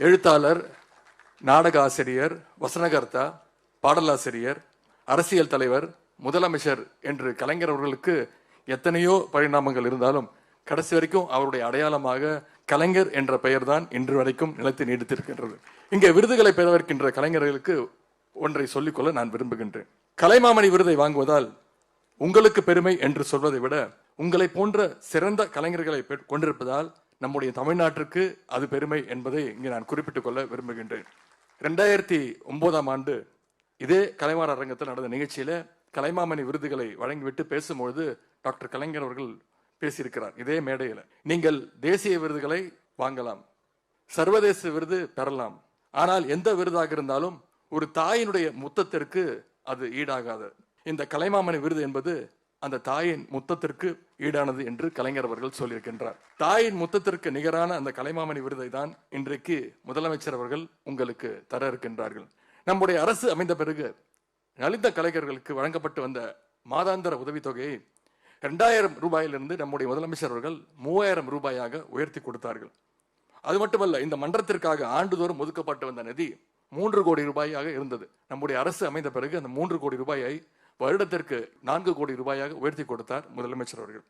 எழுத்தாளர் நாடக ஆசிரியர் வசனகர்த்தா பாடலாசிரியர் அரசியல் தலைவர் முதலமைச்சர் என்று கலைஞர் அவர்களுக்கு எத்தனையோ பரிணாமங்கள் இருந்தாலும் கடைசி வரைக்கும் அவருடைய அடையாளமாக கலைஞர் என்ற பெயர்தான் இன்று வரைக்கும் நிலைத்து நீடித்திருக்கின்றது. இங்கே விருதுகளை பெறவிருக்கின்ற கலைஞர்களுக்கு ஒன்றை சொல்லிக்கொள்ள நான் விரும்புகின்றேன். கலைமாமணி விருதை வாங்குவதால் உங்களுக்கு பெருமை என்று சொல்வதை விட உங்களை போன்ற சிறந்த கலைஞர்களை கொண்டிருப்பதால் நம்முடைய தமிழ்நாட்டிற்கு அது பெருமை என்பதை இங்கே நான் குறிப்பிட்டுக் கொள்ள விரும்புகின்றேன். ரெண்டாயிரத்தி ஒன்பதாம் ஆண்டு இதே கலைமாற அரங்கத்தில் நடந்த நிகழ்ச்சியில் கலைமாமணி விருதுகளை வழங்கிவிட்டு பேசும்பொழுது டாக்டர் கலைஞர் அவர்கள் பேசியிருக்கிறார் இதே மேடையில். நீங்கள் தேசிய விருதுகளை வாங்கலாம் சர்வதேச விருது பெறலாம் ஆனால் எந்த விருதாக இருந்தாலும் ஒரு தாயினுடைய முத்தத்திற்கு அது ஈடாகாது. இந்த கலைமாமணி விருது என்பது அந்த தாயின் முத்தத்திற்கு ஈடானது என்று கலைஞர் அவர்கள் சொல்லியிருக்கின்றார். தாயின் முத்தத்திற்கு நிகரான அந்த கலைமாமணி விருதை தான் இன்றைக்கு முதலமைச்சர் அவர்கள் உங்களுக்கு தர இருக்கின்றார்கள். நம்முடைய அரசு அமைந்த பிறகு நலிந்த கலைஞர்களுக்கு வழங்கப்பட்டு வந்த மாதாந்திர உதவித்தொகையை ரெண்டாயிரம் ரூபாயிலிருந்து நம்முடைய முதலமைச்சர் அவர்கள் மூவாயிரம் ரூபாயாக உயர்த்தி கொடுத்தார்கள். அது மட்டுமல்ல இந்த மன்றத்திற்காக ஆண்டுதோறும் ஒதுக்கப்பட்டு வந்த நிதி மூன்று கோடி ரூபாயாக இருந்தது. நம்முடைய அரசு அமைந்த பிறகு அந்த மூன்று கோடி ரூபாயை வருடத்திற்கு நான்கு கோடி ரூபாயாக உயர்த்தி கொடுத்தார் முதலமைச்சர் அவர்கள்.